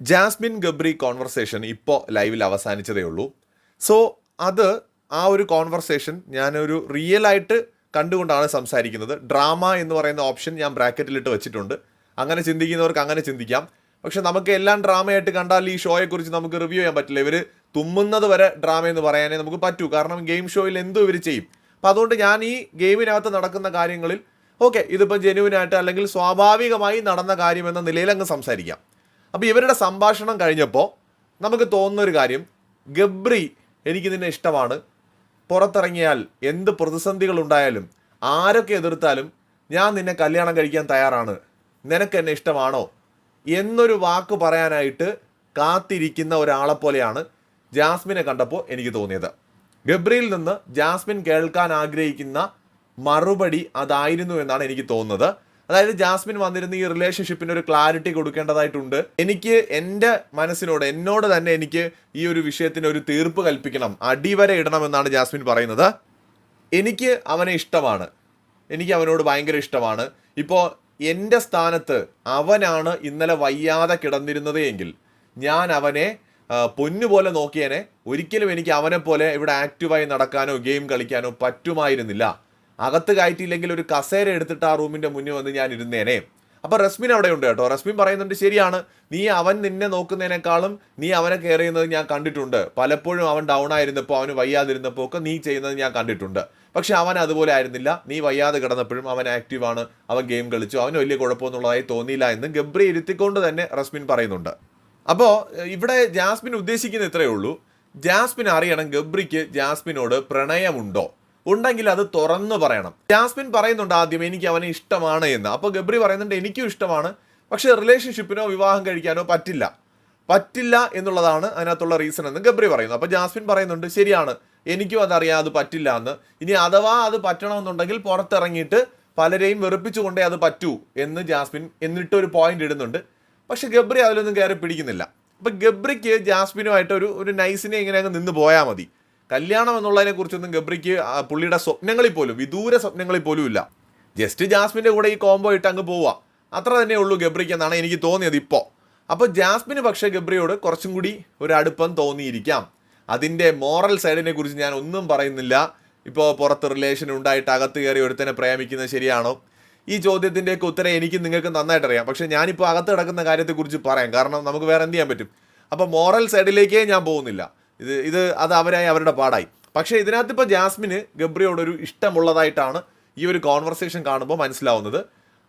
Jasmine Gabri conversation ഇപ്പോൾ ലൈവിൽ അവസാനിച്ചതേ ഉള്ളൂ. സോ അത് ആ ഒരു കോൺവെർസേഷൻ ഞാനൊരു റിയൽ ആയിട്ട് കണ്ടുകൊണ്ടാണ് സംസാരിക്കുന്നത്. ഡ്രാമ എന്ന് പറയുന്ന ഓപ്ഷൻ ഞാൻ ബ്രാക്കറ്റിലിട്ട് വെച്ചിട്ടുണ്ട്. അങ്ങനെ ചിന്തിക്കുന്നവർക്ക് അങ്ങനെ ചിന്തിക്കാം. പക്ഷെ നമുക്ക് എല്ലാം ഡ്രാമയായിട്ട് കണ്ടാൽ ഈ ഷോയെക്കുറിച്ച് നമുക്ക് റിവ്യൂ ചെയ്യാൻ പറ്റില്ല. ഇവർ തുമ്മുന്നത് വരെ ഡ്രാമ എന്ന് പറയാനേ നമുക്ക് പറ്റൂ. കാരണം ഗെയിം ഷോയിൽ എന്തും ഇവർ ചെയ്യും. അപ്പം അതുകൊണ്ട് ഞാൻ ഈ ഗെയിമിനകത്ത് നടക്കുന്ന കാര്യങ്ങളിൽ ഓക്കെ ഇതിപ്പോൾ ജെനുവിനായിട്ട് അല്ലെങ്കിൽ സ്വാഭാവികമായി നടന്ന കാര്യം എന്ന നിലയിൽ അങ്ങ് സംസാരിക്കാം. അപ്പോൾ ഇവരുടെ സംഭാഷണം കഴിഞ്ഞപ്പോൾ നമുക്ക് തോന്നുന്നൊരു കാര്യം. ഗബ്രി എനിക്ക് നിന്നെ ഇഷ്ടമാണ്. പുറത്തിറങ്ങിയാൽ എന്ത് പ്രതിസന്ധികൾ ഉണ്ടായാലും ആരൊക്കെ എതിർത്താലും ഞാൻ നിന്നെ കല്യാണം കഴിക്കാൻ തയ്യാറാണ്. നിനക്ക് എന്നെ ഇഷ്ടമാണോ? എന്നൊരു വാക്ക് പറയാനായിട്ട് കാത്തിരിക്കുന്ന ഒരാളെ പോലെയാണ് ജാസ്മിനെ കണ്ടപ്പോൾ എനിക്ക് തോന്നിയത്. ഗബ്രിയിൽ നിന്ന് ജാസ്മിൻ കേൾക്കാൻ ആഗ്രഹിക്കുന്ന മറുപടി അതായിരുന്നു എന്നാണ് എനിക്ക് തോന്നുന്നത്. അതായത് ജാസ്മിൻ വന്നിരുന്ന ഈ റിലേഷൻഷിപ്പിന് ഒരു ക്ലാരിറ്റി കൊടുക്കേണ്ടതായിട്ടുണ്ട്. എനിക്ക് എന്റെ മനസ്സിനോട് എന്നോട് തന്നെ എനിക്ക് ഈ ഒരു വിഷയത്തിന് ഒരു തീർപ്പ് കൽപ്പിക്കണം. അടിവരെ ഇടണം എന്നാണ് ജാസ്മിൻ പറയുന്നത്. എനിക്ക് അവനെ ഇഷ്ടമാണ്. എനിക്ക് അവനോട് ഭയങ്കര ഇഷ്ടമാണ്. ഇപ്പോൾ എന്റെ സ്ഥാനത്ത് അവനാണ് ഇന്നലെ വയ്യാതെ കിടന്നിരുന്നത് എങ്കിൽ ഞാൻ അവനെ പൊന്നുപോലെ നോക്കിയേനെ ഒരിക്കലും എനിക്ക് അവനെ പോലെ ഇവിടെ ആക്റ്റീവായി നടക്കാനോ ഗെയിം കളിക്കാനോ പറ്റുമായിരുന്നില്ല. അകത്ത് കയറ്റിയില്ലെങ്കിൽ ഒരു കസേര എടുത്തിട്ട് ആ റൂമിന്റെ മുന്നിൽ വന്ന് ഞാൻ ഇരുന്നേനെ. അപ്പോൾ റസ്മിൻ അവിടെ ഉണ്ട് കേട്ടോ. റസ്മിൻ പറയുന്നുണ്ട് ശരിയാണ്. നീ അവൻ നിന്നെ നോക്കുന്നതിനേക്കാളും നീ അവനെ കെയർ ചെയ്യുന്നത് ഞാൻ കണ്ടിട്ടുണ്ട്. പലപ്പോഴും അവൻ ഡൗൺ ആയിരുന്നപ്പോൾ അവന് വയ്യാതിരുന്നപ്പോൾ ഒക്കെ നീ ചെയ്യുന്നത് ഞാൻ കണ്ടിട്ടുണ്ട്. പക്ഷെ അവൻ അതുപോലെ ആയിരുന്നില്ല. നീ വയ്യാതെ കിടന്നപ്പോഴും അവൻ ആക്റ്റീവാണ് അവൻ ഗെയിം കളിച്ചു. അവന് വലിയ കുഴപ്പമൊന്നുള്ളതായി തോന്നിയില്ല എന്ന് ഗബ്രി ഇരുത്തിക്കൊണ്ട് തന്നെ റസ്മിൻ പറയുന്നുണ്ട്. അപ്പോൾ ഇവിടെ ജാസ്മിൻ ഉദ്ദേശിക്കുന്ന ഇത്രയേ ഉള്ളൂ. ജാസ്മിൻ അറിയണം ഗബ്രിക്ക് ജാസ്മിനോട് പ്രണയമുണ്ടോ? ഉണ്ടെങ്കിൽ അത് തുറന്നു പറയണം. ജാസ്മിൻ പറയുന്നുണ്ട് ആദ്യം എനിക്ക് അവനെ ഇഷ്ടമാണ് എന്ന്. അപ്പോൾ ഗബ്രി പറയുന്നുണ്ട് എനിക്കും ഇഷ്ടമാണ്. പക്ഷേ റിലേഷൻഷിപ്പിനോ വിവാഹം കഴിക്കാനോ പറ്റില്ല. പറ്റില്ല എന്നുള്ളതാണ് അതിനകത്തുള്ള റീസൺ എന്ന് ഗബ്രി പറയുന്നു. അപ്പോൾ ജാസ്മിൻ പറയുന്നുണ്ട് ശരിയാണ് എനിക്കും അതറിയാം അത് പറ്റില്ല എന്ന്. ഇനി അഥവാ അത് പറ്റണമെന്നുണ്ടെങ്കിൽ പുറത്തിറങ്ങിയിട്ട് പലരെയും വെറുപ്പിച്ചുകൊണ്ടേ അത് പറ്റൂ എന്ന് ജാസ്മിൻ എന്നിട്ട് ഒരു പോയിന്റ് ഇടുന്നുണ്ട്. പക്ഷെ ഗബ്രി അതിലൊന്നും കയറി പിടിക്കുന്നില്ല. അപ്പം ഗബ്രിക്ക് ജാസ്മിനുമായിട്ട് ഒരു ഒരു നൈസിനെ ഇങ്ങനെ അങ്ങ് നിന്ന് പോയാൽ മതി. കല്യാണം എന്നുള്ളതിനെ കുറിച്ചൊന്നും ഗബ്രിക്ക് പുള്ളിയുടെ സ്വപ്നങ്ങളിൽ പോലും വിദൂര സ്വപ്നങ്ങളിൽ പോലും ഇല്ല. ജസ്റ്റ് ജാസ്മിന്റെ കൂടെ ഈ കോംബോ ഇട്ട് അങ്ങ് പോവുക അത്ര തന്നെ ഉള്ളൂ ഗബ്രിക്ക് എന്നാണ് എനിക്ക് തോന്നിയത് ഇപ്പോൾ അപ്പോൾ ജാസ്മിന് പക്ഷേ ഗബ്രിയോട് കുറച്ചും കൂടി ഒരു അടുപ്പം തോന്നിയിരിക്കാം. അതിന്റെ മോറൽ സൈഡിനെ കുറിച്ച് ഞാൻ ഒന്നും പറയുന്നില്ല. ഇപ്പോൾ പുറത്ത് റിലേഷൻ ഉണ്ടായിട്ട് അകത്ത് കയറി ഒരുത്തനെ പ്രേമിക്കുന്നത് ശരിയാണോ? ഈ ചോദ്യത്തിന്റെയൊക്കെ ഉത്തരം എനിക്ക് നിങ്ങൾക്ക് നന്നായിട്ട് അറിയാം പക്ഷേ ഞാനിപ്പോൾ അകത്ത് കിടക്കുന്ന കാര്യത്തെക്കുറിച്ച് പറയാം. കാരണം നമുക്ക് വേറെ എന്ത് ചെയ്യാൻ പറ്റും? അപ്പോൾ മോറൽ സൈഡിലേക്കേ ഞാൻ പോകുന്നില്ല. ഇത് ഇത് അത് അവരായി അവരുടെ പാടായി. പക്ഷേ ഇതിനകത്ത് ഇപ്പോൾ ജാസ്മിന് ഗബ്രിയോടൊരു ഇഷ്ടമുള്ളതായിട്ടാണ് ഈ ഒരു കോൺവെർസേഷൻ കാണുമ്പോൾ മനസ്സിലാവുന്നത്.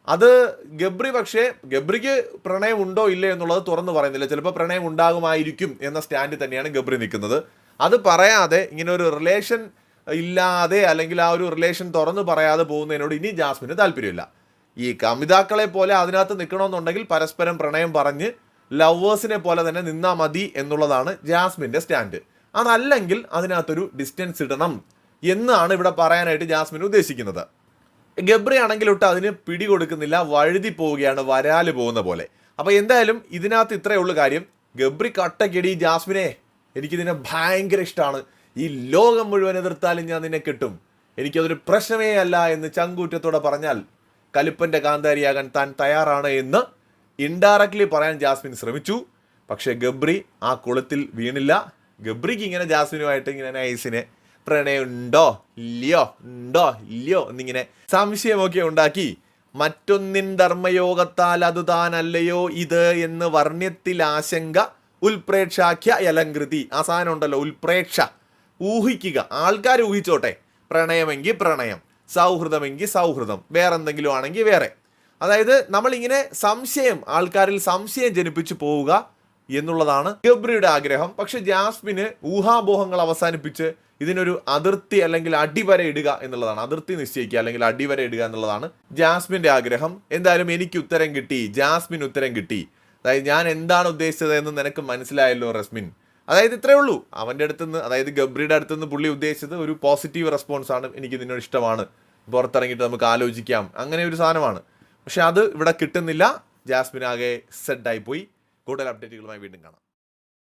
അത് ഗബ്രി പക്ഷേ ഗബ്രിക്ക് പ്രണയം ഉണ്ടോ ഇല്ലേ എന്നുള്ളത് തുറന്നു പറയുന്നില്ല. ചിലപ്പോൾ പ്രണയം ഉണ്ടാകുമായിരിക്കും എന്ന സ്റ്റാൻഡിൽ തന്നെയാണ് ഗബ്രി നിൽക്കുന്നത്. അത് പറയാതെ ഇങ്ങനെ ഒരു റിലേഷൻ ഇല്ലാതെ അല്ലെങ്കിൽ ആ ഒരു റിലേഷൻ തുറന്നു പറയാതെ പോകുന്നതിനോട് ഇനി ജാസ്മിന് താല്പര്യമില്ല. ഈ കമിതാക്കളെ പോലെ അതിനകത്ത് നിൽക്കണമെന്നുണ്ടെങ്കിൽ പരസ്പരം പ്രണയം പറഞ്ഞ് ലവേഴ്സിനെ പോലെ തന്നെ നിന്നാൽ മതി എന്നുള്ളതാണ് ജാസ്മിന്റെ സ്റ്റാൻഡ്. അതല്ലെങ്കിൽ അതിനകത്തൊരു ഡിസ്റ്റൻസ് ഇടണം എന്നാണ് ഇവിടെ പറയാനായിട്ട് ജാസ്മിൻ ഉദ്ദേശിക്കുന്നത്. ഗബ്രി ആണെങ്കിൽ ഒട്ട് അതിന് പിടി കൊടുക്കുന്നില്ല വഴുതി പോവുകയാണ് വരാൽ പോകുന്ന പോലെ. അപ്പോൾ എന്തായാലും ഇതിനകത്ത് ഇത്രയേ ഉള്ളൂ കാര്യം. ഗബ്രി കട്ടക്കെടി ജാസ്മിനെ എനിക്കിതിനെ ഭയങ്കര ഇഷ്ടമാണ് ഈ ലോകം മുഴുവൻ എതിർത്താലും ഞാൻ നിന്നെ കിട്ടും. എനിക്കതൊരു പ്രശ്നമേ അല്ല എന്ന് ചങ്കൂറ്റത്തോടെ പറഞ്ഞാൽ കലിപ്പന്റെ കാന്താരിയാകാൻ താൻ തയ്യാറാണ് എന്ന് ഇൻഡയറക്ട്ലി പറയാൻ ജാസ്മിൻ ശ്രമിച്ചു. പക്ഷേ ഗബ്രി ആ കുളത്തിൽ വീണില്ല. ഗബ്രിക്ക് ഇങ്ങനെ ജാസ്മിനുമായിട്ട് ഇങ്ങനെ നൈസിനെ പ്രണയമുണ്ടോ? ഇല്ലയോ? ഉണ്ടോ? ഇല്ലയോ? എന്നിങ്ങനെ സംശയമൊക്കെ ഉണ്ടാക്കി. മറ്റൊന്നിൻ ധർമ്മയോഗത്താൽ അത് താനല്ലയോ ഇത് എന്ന് വർണ്യത്തിൽ ആശങ്ക ഉൽപ്രേക്ഷാഖ്യ യലങ്കൃതി ആ സാധനം ഉണ്ടല്ലോ ഉൽപ്രേക്ഷ. ഊഹിക്കുക. ആൾക്കാർ ഊഹിച്ചോട്ടെ. പ്രണയമെങ്കിൽ പ്രണയം സൗഹൃദമെങ്കിൽ സൗഹൃദം. വേറെന്തെങ്കിലും ആണെങ്കിൽ വേറെ. അതായത് നമ്മളിങ്ങനെ സംശയം ആൾക്കാരിൽ സംശയം ജനിപ്പിച്ചു പോവുക എന്നുള്ളതാണ് ഗബ്രിയുടെ ആഗ്രഹം. പക്ഷെ ജാസ്മിന് ഊഹാപോഹങ്ങൾ അവസാനിപ്പിച്ച് ഇതിനൊരു അതിർത്തി അല്ലെങ്കിൽ അടിവരെ ഇടുക എന്നുള്ളതാണ്. അതിർത്തി നിശ്ചയിക്കുക അല്ലെങ്കിൽ അടിവരെ ഇടുക എന്നുള്ളതാണ് ജാസ്മിന്റെ ആഗ്രഹം. എന്തായാലും എനിക്ക് ഉത്തരം കിട്ടി. ജാസ്മിൻ ഉത്തരം കിട്ടി. അതായത് ഞാൻ എന്താണ് ഉദ്ദേശിച്ചത് എന്ന് നിനക്ക് മനസ്സിലായല്ലോ റസ്മിൻ. അതായത് ഇത്രയേ ഉള്ളൂ. അവന്റെ അടുത്തുനിന്ന് അതായത് ഗബ്രിയുടെ അടുത്തുനിന്ന് പുള്ളി ഉദ്ദേശിച്ചത് ഒരു പോസിറ്റീവ് റെസ്പോൺസ് ആണ് എനിക്ക് നിന്നോട് ഇഷ്ടമാണ്. പുറത്തിറങ്ങിയിട്ട് നമുക്ക് ആലോചിക്കാം. അങ്ങനെ ഒരു സാധനമാണ്. പക്ഷെ അത് ഇവിടെ കിട്ടുന്നില്ല. ജാസ്മിൻ ആകെ സെഡായി പോയി. കൂടുതൽ അപ്ഡേറ്റുകളുമായി വീണ്ടും കാണാം.